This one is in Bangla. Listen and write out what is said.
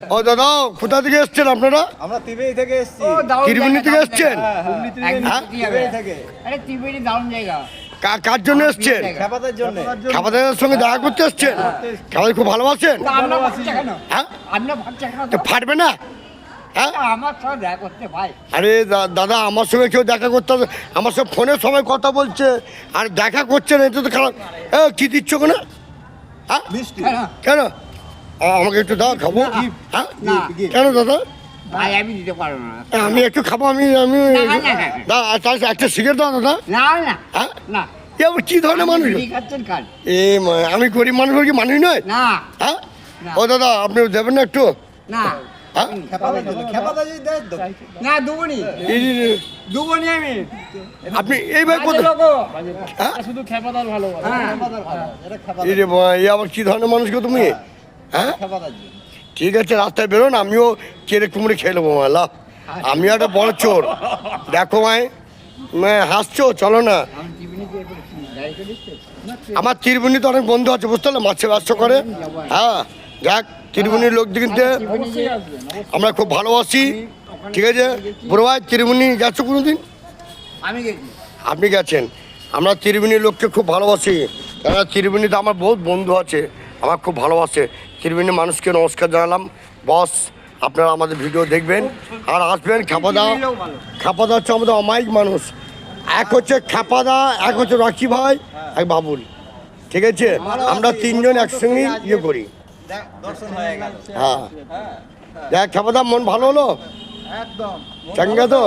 ও দাদা কোথা থেকে এসছেন আপনারা? আমরা ত্রিবেণী থেকে এসেছি। ত্রিবেণী থেকে এসছেন? হ্যাঁ? জায়গা। কা- কার জন্য এসছেন? খাবারের সঙ্গে দেখা করতে এসছেন? খাবার খুব ভালোবাসেন? হ্যাঁ? ফাটবে না? হ্যাঁ? আমার সঙ্গে দেখা করতে ভাই। আরে দাদা আমার সঙ্গে কেউ দেখা করতে হবে আমার সঙ্গে ফোনে সবাই কথা বলছে। আর দেখা করছে না এটা তো খারাপ। এ কি দিচ্ছ হ্যাঁ? কেন? কেন? আমাকে একটু দাও খাব। হ্যাঁ? কেন দাদা? ভাই আমি দিতে পারব না। আমি একটু খাব আমি আমি না, না, না। দা তাহলে একটা সিগারেট দাও দাদা। না না। হ্যাঁ? না। এ আবার কি ধরনের মানুষ? এ মা- আমি গরিব মানুষ কি মানুষ নয়? না। হ্যাঁ? ও দাদা আপনি দেবেন না একটু? না। হ্যাঁ? আপনি এই ভাই কাজে কোথায়? লোকো। হ্যাঁ? শুধু খেপাদার ভালো হ্যাঁ। আবার কি ধরনের মানুষ গো তুমি? হ্যাঁ? ঠিক আছে রাস্তায় বেরোন আমিও কেড়ে কুমড়ে খেয়ে নেব মালা আমিও একটা বড় চোর। দেখো মায় হাসছো? চলো না। আমার আমার ত্রিবেণীতে অনেক বন্ধু আছে বুঝতে পারলে? মাছে ব্যবসা করে। হ্যাঁ দেখ ত্রিবেণীর লোক ত্রিবেণী যে আমরা খুব ভালোবাসি। ঠিক আছে? বুড়ো ভাই ত্রিবেণী গেছো কোনোদিন? আমি আপনি গেছেন। আমরা ত্রিবেণীর লোককে খুব ভালোবাসি। কেননা ত্রিবেণীতে আমার বহুত বন্ধু আছে। আমার খুব ভালোবাসে। ত্রিবেণীর মানুষকে নমস্কার জানালাম। বস আপনারা আমাদের ভিডিও দেখবেন। আর আসবেন খাপাদা খাপাদা হচ্ছে আমাদের অমায়িক মানুষ। এক হচ্ছে খাপাদা এক হচ্ছে রকি ভাই এক বাবুল। ঠিক আছে? আমরা তিনজন একসঙ্গে ইয়ে করি। হয়ে। হ্যাঁ দেখ খাপাদা মন ভালো হলো? একদম। চাঙ্গা তো?